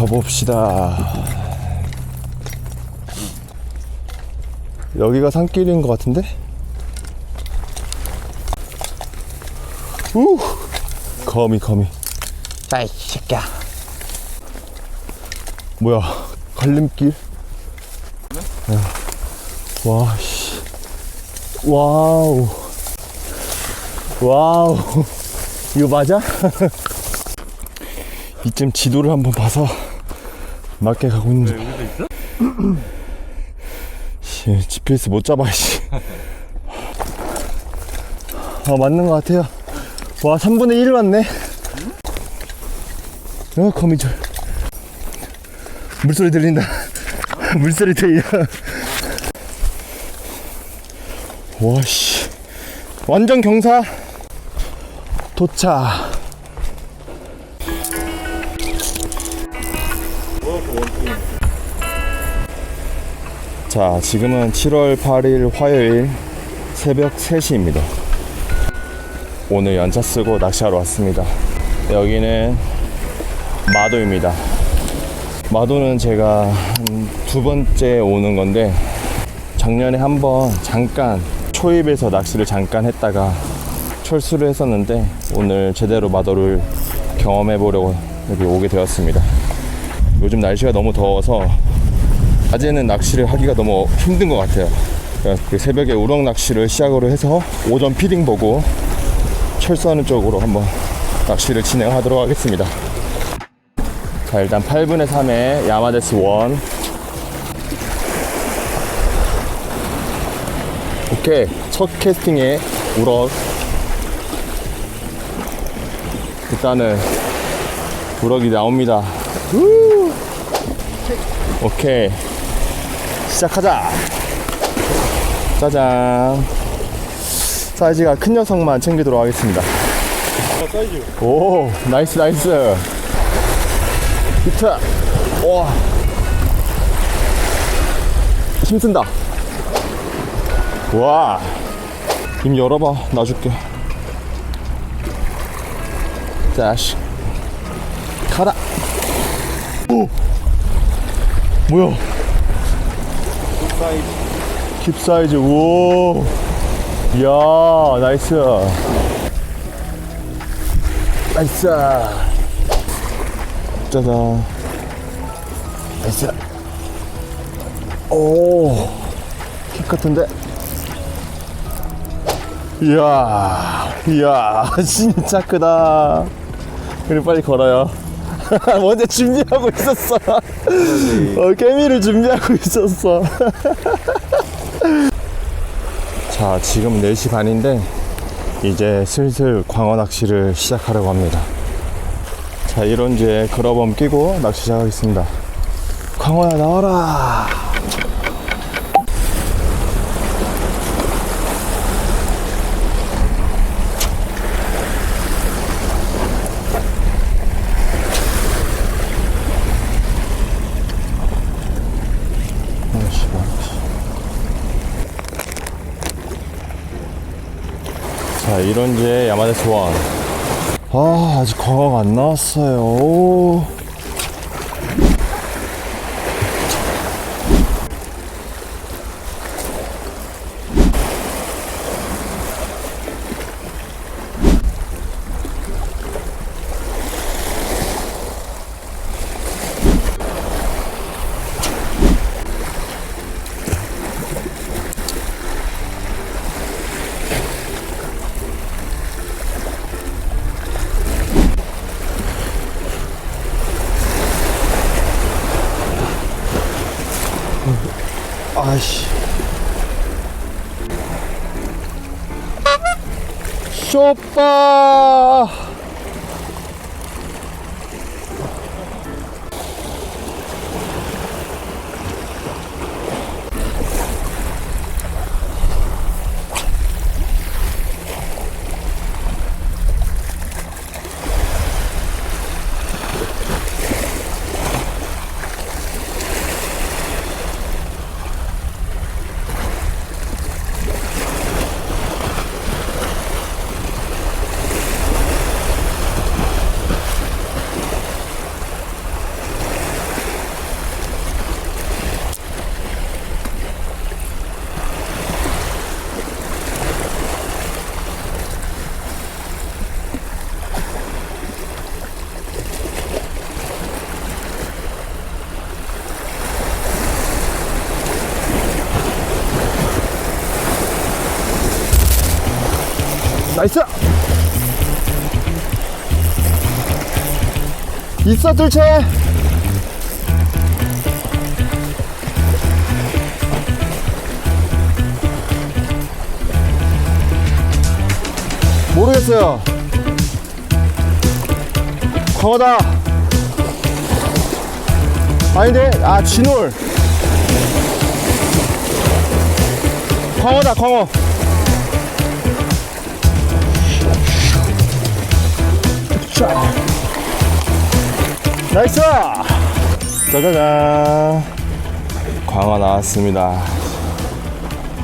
가봅시다. 여기가 산길인 것 같은데? 우! 거미, 거미. 야이 새끼야 뭐야, 갈림길? 야. 와, 씨. 와우. 와우. 이거 맞아? 이쯤 지도를 한번 봐서 맞게 가고. 여기도 있어? 씨, GPS 못 잡아, 씨. 아, 맞는 것 같아요. 와, 3분의 1 맞네. 어, 거미줄. 물소리 들린다. 물소리 들려. 와, 씨. 완전 경사. 도착. 자, 지금은 7월 8일 화요일 새벽 3시입니다. 오늘 연차 쓰고 낚시하러 왔습니다. 여기는 마도입니다. 마도는 제가 한두 번째 오는 건데 작년에 한번 잠깐 초입에서 낚시를 잠깐 했다가 철수를 했었는데 오늘 제대로 마도를 경험해 보려고 여기 오게 되었습니다. 요즘 날씨가 너무 더워서 낮에는 낚시를 하기가 너무 힘든 것 같아요. 그러니까 그 새벽에 우럭 낚시를 시작으로 해서 오전 피딩 보고 철수하는 쪽으로 한번 낚시를 진행하도록 하겠습니다. 자, 일단 8분의 3의 야마데스 1. 오케이. 첫 캐스팅에 우럭. 일단은 우럭이 나옵니다. 우! 오케이. 시작하자. 짜잔. 사이즈가 큰 녀석만 챙기도록 하겠습니다. 아, 사이즈. 오, 나이스, 나이스. 히트. 와. 힘쓴다. 와. 입 열어봐. 놔줄게. 자식. 가라. 오. 뭐야? 사이즈. 킵 사이즈. 오. 이야, 나이스. 나이스. 짜잔. 나이스. 오. 킥 같은데? 이야. 이야. 진짜 크다. 그리고 빨리 걸어요. 먼저 준비하고 있었어. 어, 깨미를 준비하고 있었어. 자, 지금 4시 반인데, 이제 슬슬 광어 낚시를 시작하려고 합니다. 자, 이런지에 그러범 끼고 낚시 시작하겠습니다. 광어야, 나와라! 아이씨, 아이씨. 자, 이런지에 야마데 소원. 아, 아직 광어가 안 나왔어요. 아이씨. 쇼빠! 있어, 뚫채! 모르겠어요. 광어다. 아닌데? 아, 진올. 광어다, 광어. 자. 나이스! 짜자잔. 광어 나왔습니다.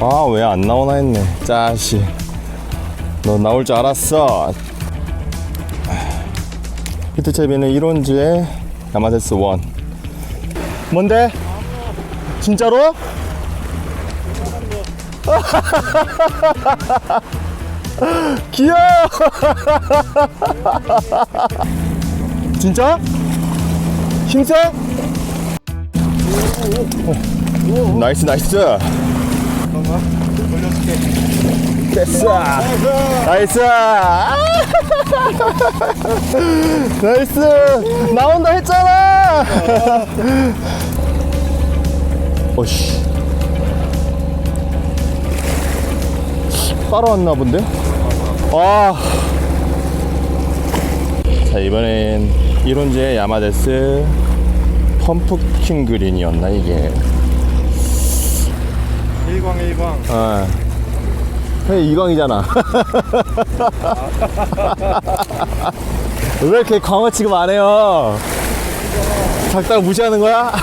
아, 왜 안 나오나 했네. 짜식. 너 나올 줄 알았어. 히트채비는 1온즈에 야마데스 1. 뭔데? 진짜로? 귀여워! 진짜? 힘세? 오, 나이스 나이스 됐어 나이스 아! 나이스 나온다 했잖아 어씨 따라왔나 본데 아. 자 이번엔 1혼즈의 야마데스 펌프킨 그린이었나 이게 1광 1광 아. 형 이광이잖아. 왜 이렇게 광어 취급 안 해요? 작다고 무시하는 거야?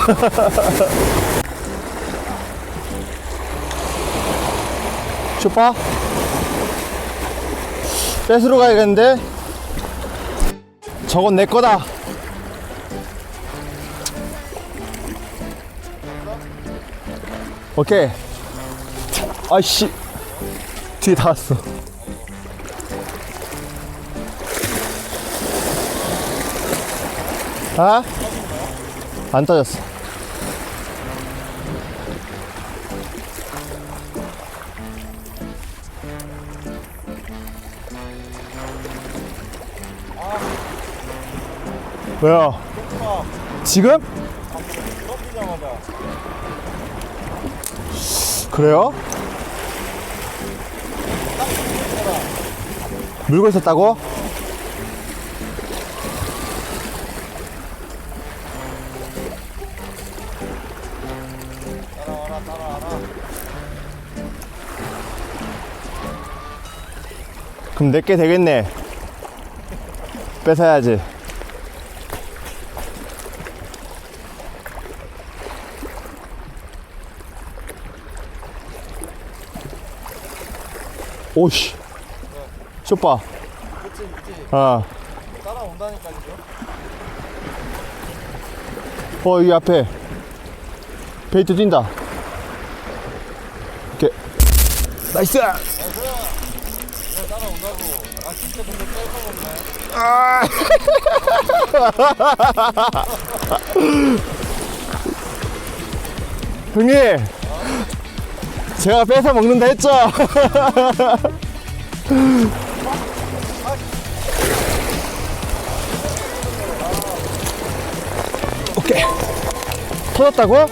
쇼파? 뺏으러 가야겠는데? 저건 내 거다. 오케이. 아이씨. 뒤에 다 왔어. 아? 안 떠졌어. 왜요? 지금? 그래요? 물고 있었다고? 그럼 내게 되겠네. 뺏어야지. 오씨. 쇼파. 그치 그치 아. 따라온다니까 지금 어, 여기 앞에. 베이트 뛴다. 이렇게. 나이스! 따라온다고 아 진짜 근데 뺏어먹네 형님! 제가 뺏어 먹는다 했죠? 오케이. 터졌다고?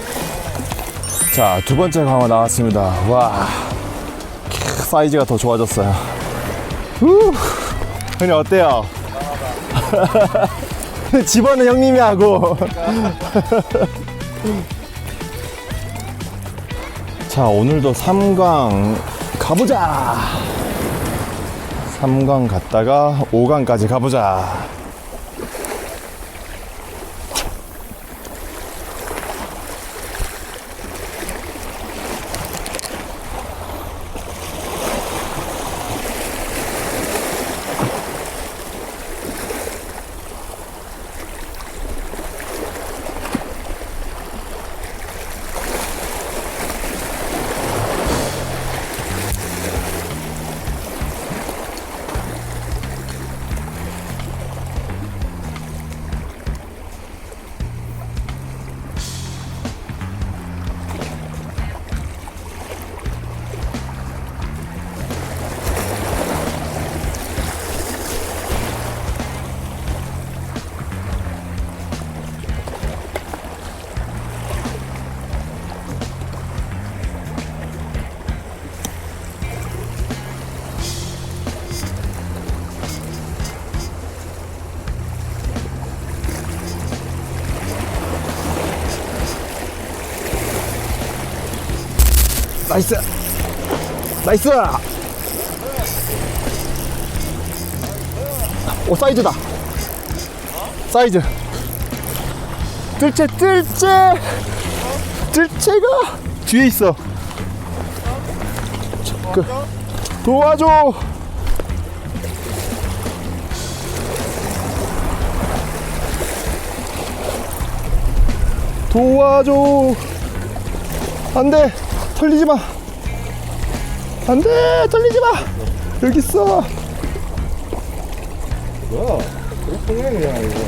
자, 두 번째 강화 나왔습니다. 와. 캬, 사이즈가 더 좋아졌어요. 후. 형님, 어때요? 집어는 형님이 하고. 자, 오늘도 3강 가보자! 3강 갔다가 5강까지 가보자. 나이스. 나이스. 오 사이즈다. 사이즈. 뜰채 뜰채. 뜰채가 뒤에 있어. 그, 도와줘. 도와줘. 안돼 털리지 마. 안 돼 털리지 마. 여기 있어. 뭐야? 이거.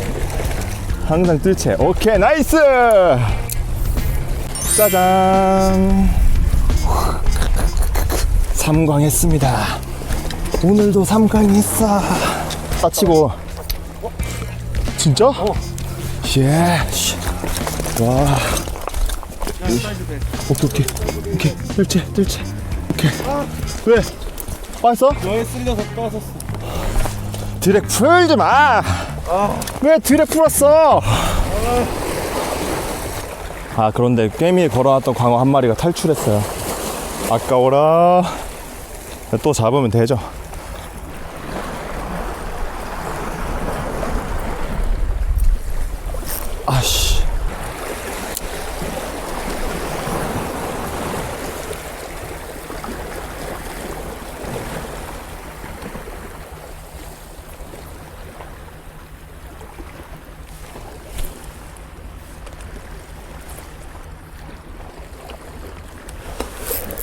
항상 뜰채. 오케이 나이스! 짜잔. 삼광했습니다. 오늘도 삼광했어. 따치고. 진짜? 예. 씨. 와 오케이 오케이 오케이 뜰채 뜰채 오케이 왜? 왔어? 너에 쓸려서 떠섰어. 드랙 풀지 마. 왜 드랙 풀었어? 아 그런데 깨미에 걸어놨던 광어 한 마리가 탈출했어요. 아까워라. 또 잡으면 되죠.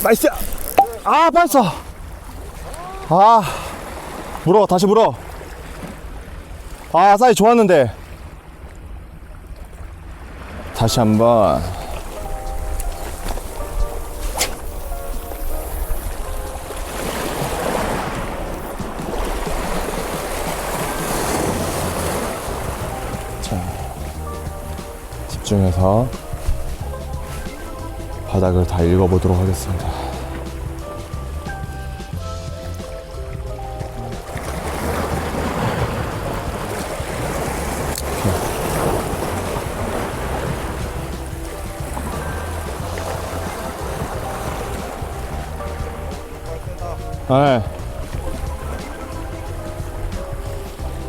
나이스! 아, 빠졌어! 아, 물어, 다시 물어. 아, 사이 좋았는데. 다시 한 번. 자, 집중해서 바닥을 다 읽어보도록 하겠습니다. 네.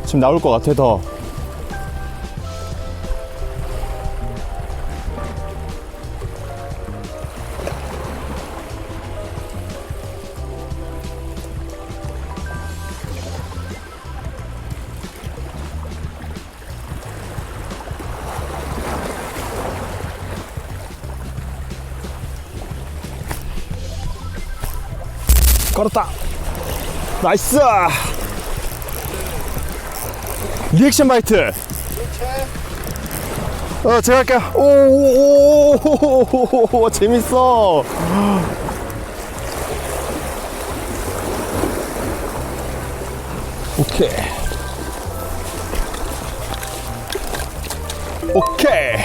지금 나올 것 같아 더. 걸었다. 나이스. 리액션 바이트. 어, 제가 할게요. 오, 오, 오, 오, 재밌어. 오케이. 오케이.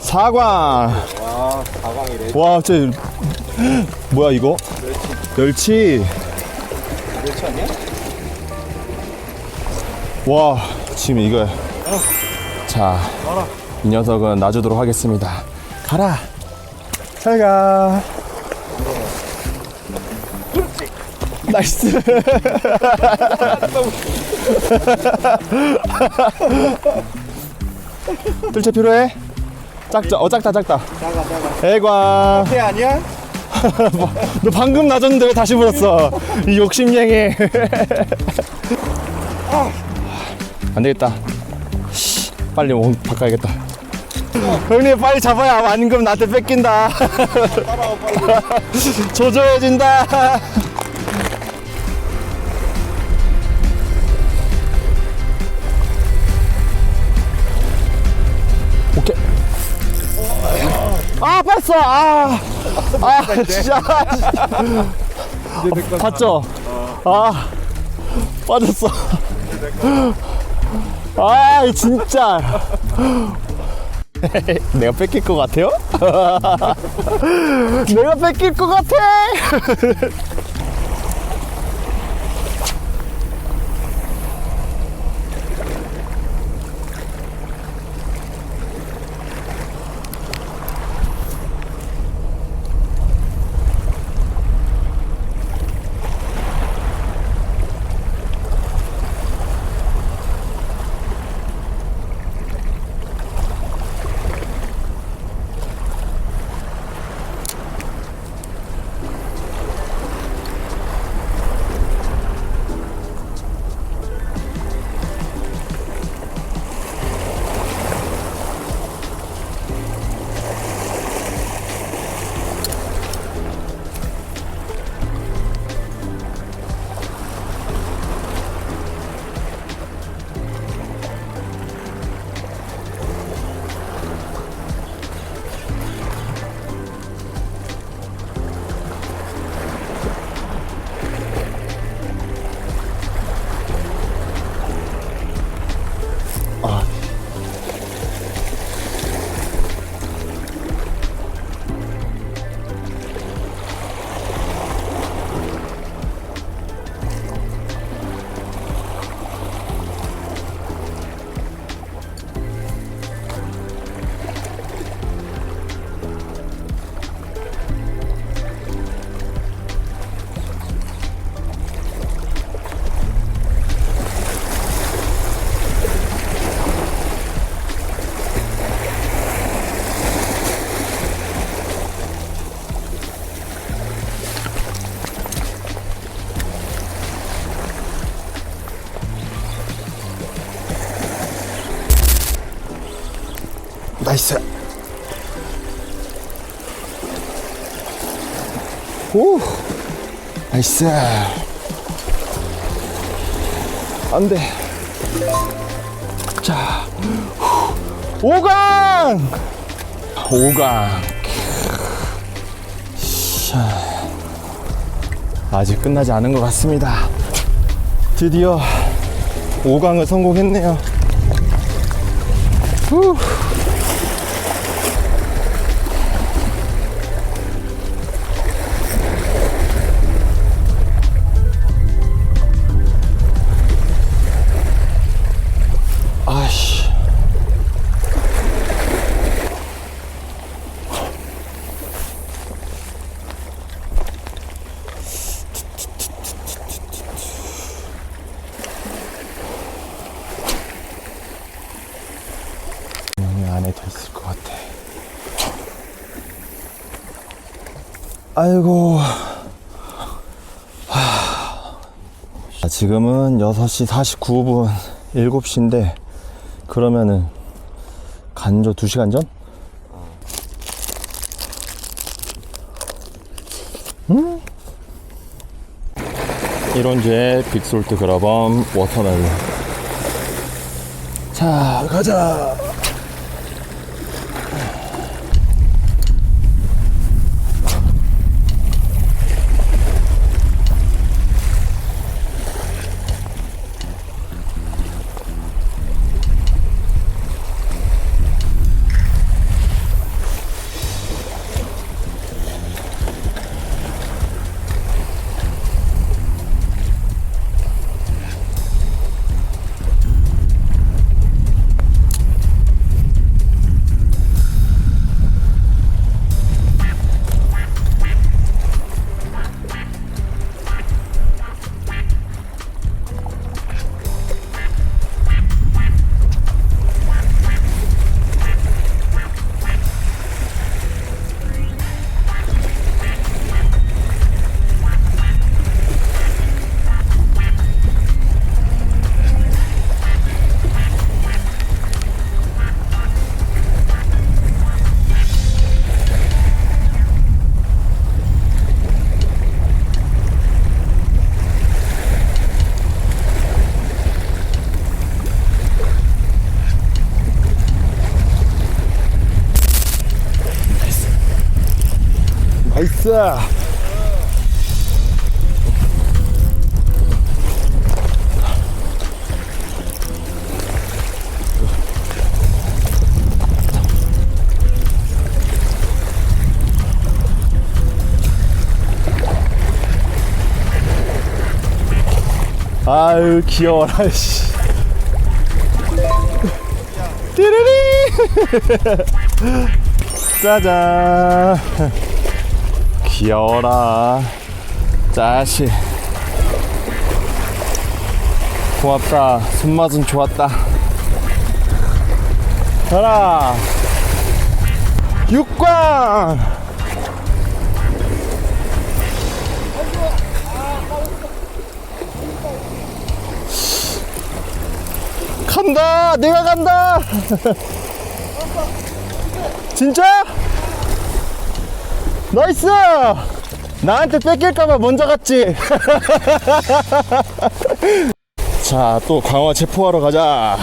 사광. 와 가방이래. 와, 쟤 뭐야 이거? 멸치. 멸치 아니야? 와, 지금 이거. 자, 이 녀석은 놔주도록 하겠습니다. 가라. 잘 가. 나이스. 뜰채 필요해? 작죠? 어, 작다, 작다. 작아 작아. 애광. 새 아니야? 너 방금 낮았는데 왜 다시 물었어? 이 욕심쟁이. 안 되겠다. 씨, 빨리 옷 바꿔야겠다. 형님 빨리 잡아야 완금 나한테 뺏긴다. 조조해진다. 아, 뺐어. 아, 아, 진짜. 내거 봤죠? 아, 빠졌어. 아, 진짜. 내가 뺏길 것 같아요? 내가 뺏길 것 같아! 오, 나이스. 안 돼. 자, 후. 오강! 오강. 샤. 아직 끝나지 않은 것 같습니다. 드디어 5강을 성공했네요. 후. 안에 더 있을 것 같아. 아이고. 하. 지금은 6시 49분, 7시인데, 그러면은, 간조 2시간 전? 음? 이론주의 빅솔트 그라범 워터멜론. 자, 가자. 나이스. 아유 귀여워라 씨. 띠르리 짜잔 귀여워라. 자식. 고맙다. 손맛은 좋았다. 가라. 육광 간다! 내가 간다! 진짜? 나이스! 나한테 뺏길까봐 먼저 갔지. 자, 또 강화 체포하러 가자.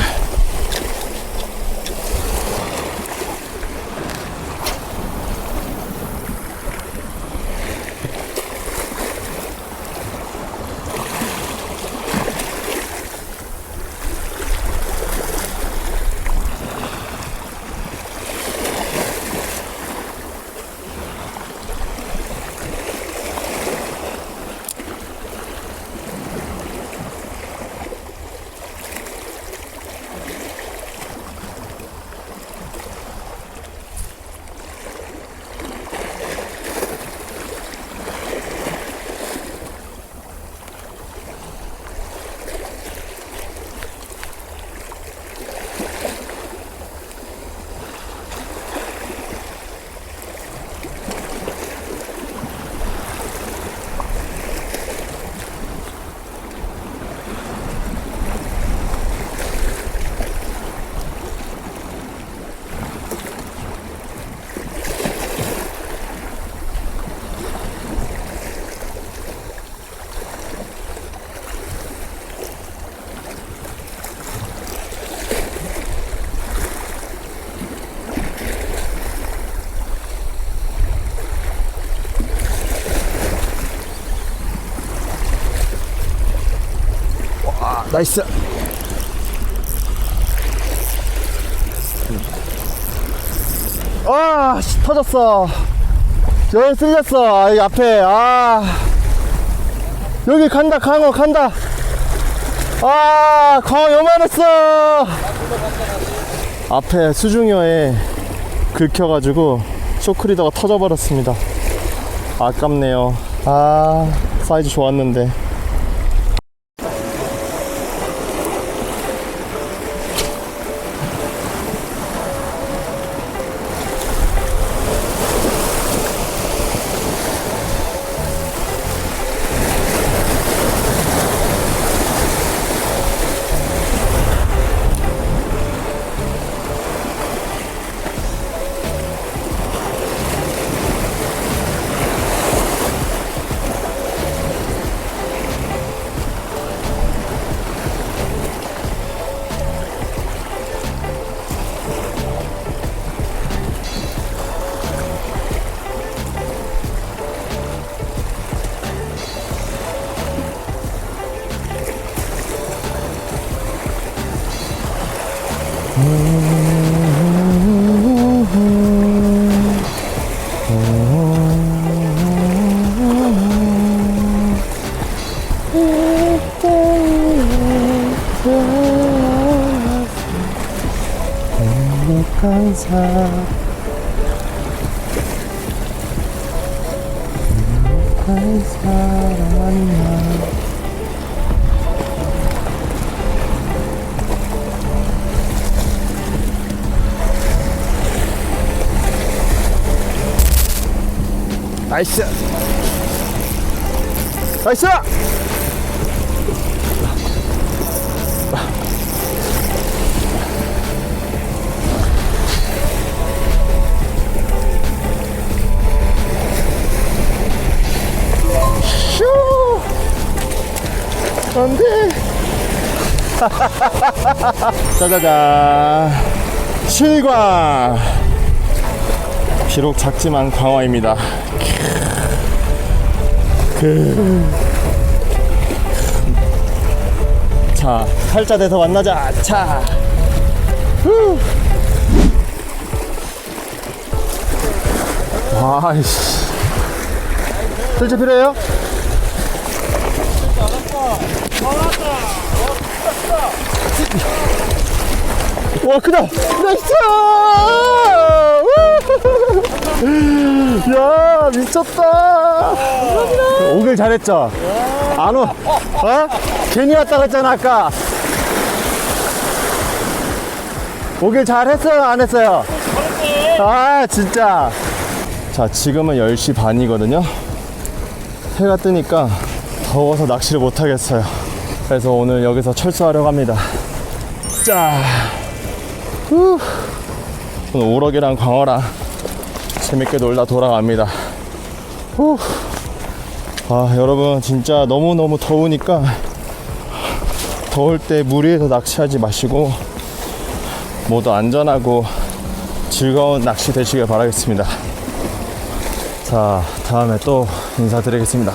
나이스. 아, 씨, 터졌어. 여기 쓸렸어. 아, 여기 앞에. 아. 여기 간다, 강어, 간다. 아, 광어 요만했어. 앞에 수중여에 긁혀가지고 쇼크리더가 터져버렸습니다. 아깝네요. 아, 사이즈 좋았는데. 삶 행복한 사람만 나이스! 나이스 안 돼 짜자잔. 실광 비록 작지만 광어입니다. 그... 자 팔자 돼서 만나자. 자. 후. 와이씨. 실제 필요해요? 와 크다. 나이스! 우! 야 미쳤다. 오길 잘했죠? 안 오, 어? 괜히 왔다 그랬잖아 아까. 오길 잘했어요 안 했어요? 아 진짜. 자 지금은 10시 반이거든요. 해가 뜨니까 더워서 낚시를 못 하겠어요. 그래서 오늘 여기서 철수하려고 합니다. 자 후. 오늘 우럭이랑 광어랑 재밌게 놀다 돌아갑니다 후. 아 여러분 진짜 너무너무 더우니까 더울 때 무리해서 낚시하지 마시고 모두 안전하고 즐거운 낚시 되시길 바라겠습니다 자 다음에 또 인사드리겠습니다